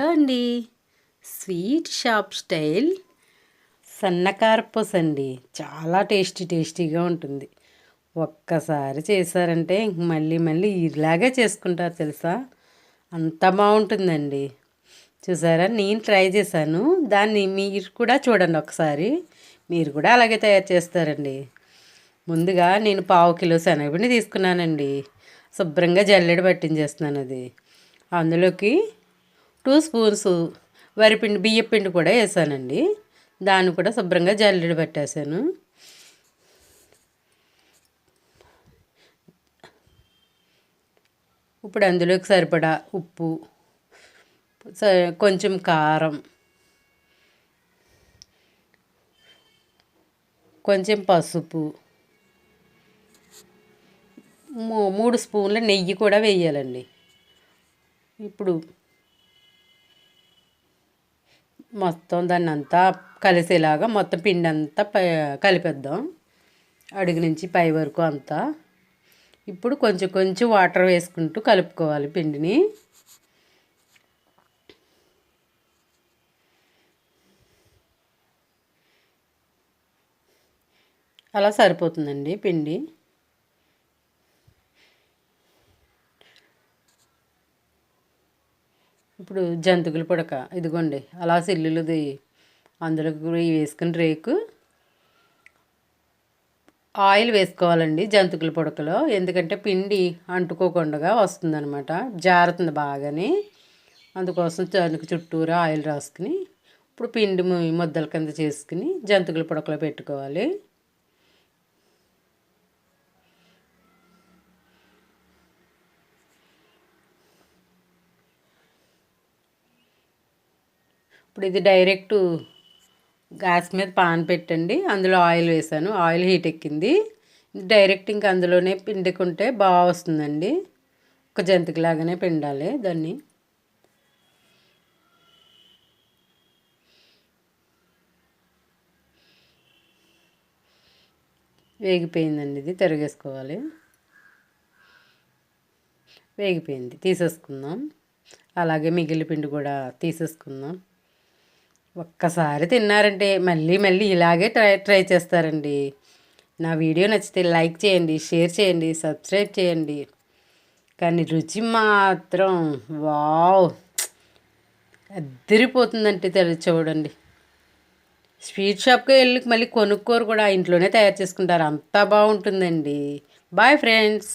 అండి. Sweet shop style సన్నకారపూస అండి చాలా టేస్టీ టేస్టీగా ఉంటుంది. ఒక్కసారి చేశారంటే ఇంక మళ్ళీ మళ్ళీ ఇలాగే చేసుకుంటారు తెలుసా? అంత బాగుంటుందండి. చూసారా? నేను ట్రై చేశాను. దాన్ని మీరు కూడా చూడండి ఒకసారి. మీరు కూడా అలాగే తయారు చేస్తారండి. ముందుగా నేను పావు కిలో శనగపిండి తీసుకున్నానండి. శుభ్రంగా జల్లెడ పట్టించేస్తున్నాను అది అందులోకి టూ స్పూన్స్ వరిపిండి బియ్యపిండి కూడా వేసానండి. దాన్ని కూడా శుభ్రంగా జల్లెడ పట్టేసాను ఇప్పుడు అందులోకి సరిపడా ఉప్పు కొంచెం కారం కొంచెం పసుపు మూడు స్పూన్ల నెయ్యి కూడా వేయాలండి. ఇప్పుడు మొత్తం దాన్ని అంతా కలిసేలాగా మొత్తం పిండి అంతా కలిపేద్దాం. అడుగు నుంచి పై వరకు అంతా. ఇప్పుడు కొంచెం కొంచెం వాటర్ వేసుకుంటూ కలుపుకోవాలి పిండిని. అలా సరిపోతుందండి పిండి. ఇప్పుడు జంతికల పుడక ఇదిగోండి అలా సిల్లులది అందులో వేసుకుని రేకు. ఆయిల్ వేసుకోవాలండి జంతుకుల పుడకలో ఎందుకంటే పిండి అంటుకోకుండా వస్తుందనమాట జారుతుంది బాగానే. అందుకోసం దానికి చుట్టూరా ఆయిల్ రాసుకుని ఇప్పుడు పిండి ముద్దల కింద చేసుకుని జంతుకుల పుడకలో పెట్టుకోవాలి. ఇప్పుడు ఇది డైరెక్ట్ గ్యాస్ మీద పాన్ పెట్టండి. అందులో ఆయిల్ వేసాను. ఆయిల్ హీట్ ఎక్కింది. డైరెక్ట్ ఇంకా అందులోనే పిండుకుంటే బాగా వస్తుందండి. ఒక జంతికలాగానే పిండాలి దాన్ని. వేగిపోయిందండి ఇది. తిరగేసుకోవాలి. వేగిపోయింది. తీసేసుకుందాం. అలాగే మిగిలి పిండి కూడా తీసేసుకుందాం. ఒక్కసారి తిన్నారంటే మళ్ళీ మళ్ళీ ఇలాగే ట్రై ట్రై చేస్తారండి. నా వీడియో నచ్చితే లైక్ చేయండి షేర్ చేయండి సబ్స్క్రైబ్ చేయండి. కానీ రుచి మాత్రం వావ్! అద్దరిపోతుందంటే తెలిసి చూడండి. స్వీట్ షాప్కి వెళ్ళి మళ్ళీ కొనుక్కోరు కూడా ఇంట్లోనే తయారు చేసుకుంటారు. అంతా బాగుంటుందండి. Bye friends!